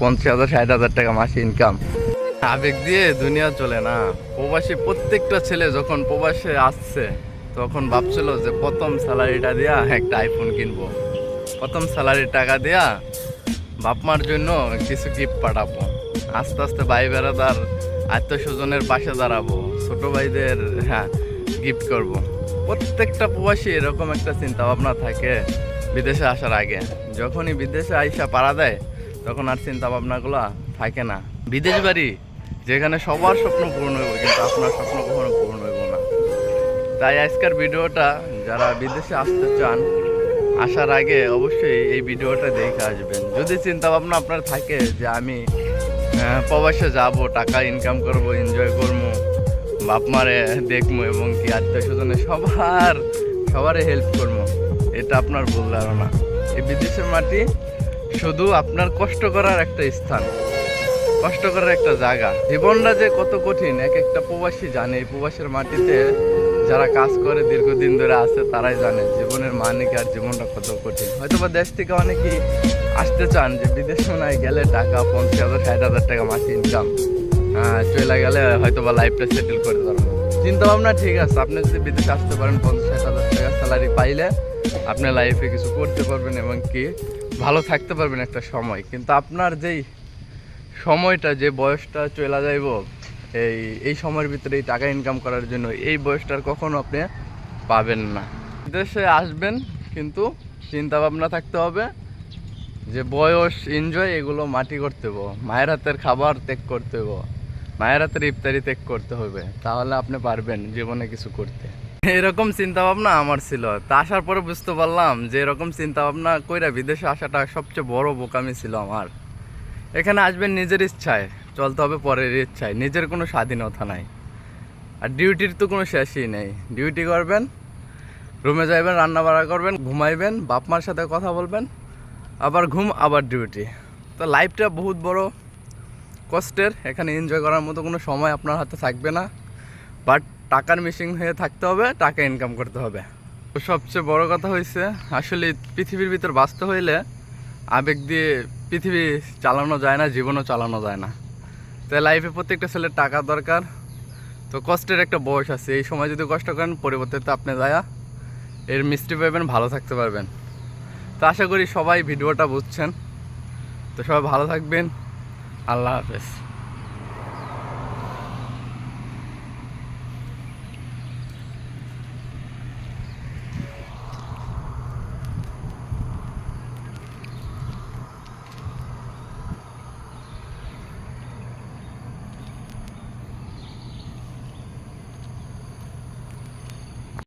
পঞ্চাশ হাজার ষাট হাজার টাকা মাসে ইনকাম আবেগ দিয়ে দুনিয়া চলে না। প্রবাসী প্রত্যেকটা ছেলে যখন প্রবাসে আসছে, তখন ভাবছিল যে প্রথম স্যালারিটা দিয়া একটা আইফোন কিনবো। প্রথম স্যালারির টাকা দিয়া বাপ মার জন্য কিছু গিফট পাঠাবো। আস্তে আস্তে ভাই বেড়াদার আত্মীয় স্বজনের পাশে দাঁড়াবো, ছোট ভাইদের হ্যাঁ গিফট করব। প্রত্যেকটা প্রবাসী এরকম একটা চিন্তা ভাবনা থাকে বিদেশে আসার আগে। যখনই বিদেশে আইসা পাড়া দেয় তখন আর চিন্তা ভাবনাগুলো থাকে না। বিদেশ বাড়ি, যেখানে সবার স্বপ্ন পূরণ হইব, কিন্তু আপনার স্বপ্ন কখনো পূরণ হইব না। তাই আজকের ভিডিওটা, যারা বিদেশে আসতে চান, আসার আগে অবশ্যই এই ভিডিওটা দেখে আসবেন। যদি চিন্তা ভাবনা আপনার থাকে যে আমি প্রবাসে যাব, টাকা ইনকাম করব এনজয় করব, বাপ মারে দেখব, এবং কি আত্মীয় স্বজনে সবার সবারই হেল্প করব, এটা আপনার ভুল ধারণা। এই বিদেশের মাটি শুধু আপনার কষ্ট করার একটা স্থান, কষ্ট করার একটা জায়গা। জীবনটা যে কত কঠিন, এক একটা প্রবাসী জানে প্রবাসের মাটিতে যারা কাজ করে, দীর্ঘদিন ধরে আছে, তারাই জানে জীবনের মানে কি আর জীবনটা কত কঠিন। হয়তো বা দেশ থেকে অনেকেই আসতে চান যে, বিদেশ শোনায় গেলে টাকা পঞ্চাশ হাজার, ষাট হাজার টাকা মাসে ইনকাম চলে গেলে হয়তো বা লাইফটা সেটেল করে পারব চিন্তা ভাবনা ঠিক আছে, আপনি যদি বিদেশে আসতে পারেন, পঞ্চাশ হাজার টাকা স্যালারি পাইলে আপনি লাইফে কিছু করতে পারবেন এবং কি ভালো থাকতে পারবেন একটা সময়। কিন্তু আপনার যেই সময়টা, যে বয়সটা চলে যাইব, এই এই সময়ের ভিতরে এই টাকা ইনকাম করার জন্য, এই বয়সটার কখনো আপনি পাবেন না। দেশে আসবেন, কিন্তু চিন্তা ভাবনা থাকতে হবে যে বয়স এনজয় এগুলো মাটি করতে হব মায়ের হাতের খাবার ত্যাগ করতে হব মায়ের হাতের ইফতারি ত্যাগ করতে হবে, তাহলে আপনি পারবেন জীবনে কিছু করতে। এরকম চিন্তা ভাবনা আমার ছিল, তা আসার পরে বুঝতে পারলাম যে এরকম চিন্তা ভাবনা কইরা বিদেশে আসাটা সবচেয়ে বড় বোকামি ছিল আমার। এখানে আসবেন নিজের ইচ্ছায়, চলতে হবে পরের ইচ্ছায়, নিজের কোনো স্বাধীনতা নাই। আর ডিউটির তো কোনো শেষই নেই, ডিউটি করবেন, রুমে যাইবেন রান্না বাড়া করবেন, ঘুমাইবেন, বাপ মার সাথে কথা বলবেন, আবার ঘুম, আবার ডিউটি। তো লাইফটা বহুত বড় কষ্টের, এখানে এনজয় করার মতো কোনো সময় আপনার হাতে থাকবে না। বাট টাকার মিসিং হয়ে থাকতে হবে, টাকা ইনকাম করতে হবে। তো সবচেয়ে বড় কথা হয়েছে আসলে পৃথিবীর ভিতর বাঁচতে হইলে আবেগ দিয়ে পৃথিবী চালানো যায় না, জীবনও চালানো যায় না। তাই লাইফে প্রত্যেকটা ছেলের টাকা দরকার। তো কষ্টের একটা বয়স আছে, এই সময় যদি কষ্ট করেন, পরিবর্তে তো আপনি যায়া এর মিষ্টি পাবেন, ভালো থাকতে পারবেন। তো আশা করি সবাই ভিডিওটা বুঝছেন। তো সবাই ভালো থাকবেন। আল্লাহ হাফেজ